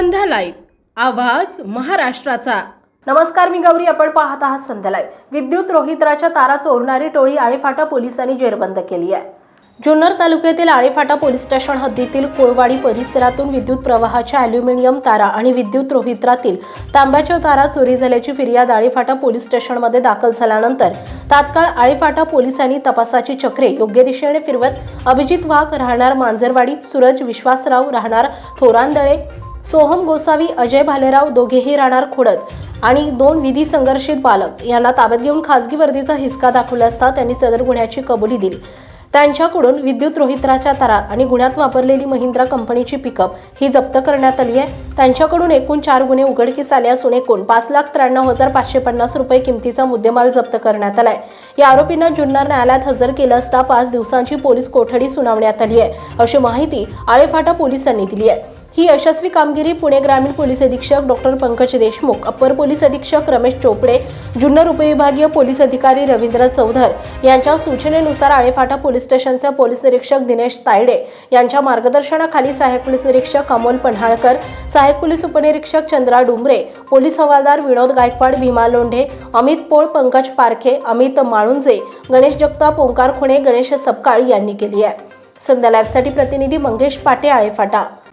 संध्या live आवाज महाराष्ट्राचा. नमस्कार मी गौरी. आपण पाहत आहात संध्या लाईव्ह विद्युत रोहित्राच्या तारा चोरणारी टोळी आळेफाटा पोलिसांनी जेरबंद केली आहे. जुन्नर तालुक्यातील आळेफाटा पोलीस स्टेशन हद्दीतील कोळवाडी परिसरातून विद्युत प्रवाहाच्या ॲल्युमिनियम तारा आणि विद्युत रोहित्रातील तांब्याच्या तारा चोरी झाल्याची फिर्याद आळेफाटा पोलीस स्टेशनमध्ये दाखल झाल्यानंतर तात्काळ आळेफाटा पोलिसांनी तपासाची चक्रे योग्य दिशेने फिरवत अभिजित वाघ राहणार मांजरवाडी सूरज विश्वासराव राहणार थोरांदळे सोहम गोसावी अजय भालेराव दोघेही राहणार खोडत आणि दोन विधी संघर्षित बालक. यांना ताब्यात घेऊन खासगी वर्दीचा हिसका दाखवला असता त्यांनी सदर गुन्ह्याची कबुली दिली. त्यांच्याकडून विद्युत रोहित्राच्या तारा आणि गुन्ह्यात वापरलेली महिंद्रा कंपनीची पिकअप ही जप्त करण्यात आली आहे. त्यांच्याकडून एकूण चार गुन्हे उघडकीस आले असून एकूण पाच लाख त्र्याण्णव हजार पाचशे पन्नास रुपये किमतीचा मुद्देमाल जप्त करण्यात आलाय. या आरोपींना जुन्नर न्यायालयात हजर केलं असता पाच दिवसांची पोलीस कोठडी सुनावण्यात आली आहे अशी माहिती आळेफाटा पोलिसांनी दिली आहे. ही यशस्वी कामगिरी पुणे ग्रामीण पोलीस अधीक्षक doctor Pankaj Deshmukh upper police अधीक्षक रमेश चोपडे जुन्नर उपविभागीय पोलीस अधिकारी रवींद्र चौधर यांच्या सूचनेनुसार आळेफाटा पोलीस स्टेशनचे पोलीस निरीक्षक दिनेश तायडे यांच्या मार्गदर्शनाखाली सहाय्यक पोलीस निरीक्षक अमोल पन्हाळकर सहाय्यक पोलीस उपनिरीक्षक चंद्रा डुमरे पोलीस हवालदार विनोद गायकवाड भीमा लोंढे अमित पोळ पंकज पारखे अमित माळुंजे गणेश जगताप ओंकार खुणे गणेश सपकाळ यांनी केली आहे. संध्या लाईव्हसाठी प्रतिनिधी मंगेश पाटे आळेफाटा.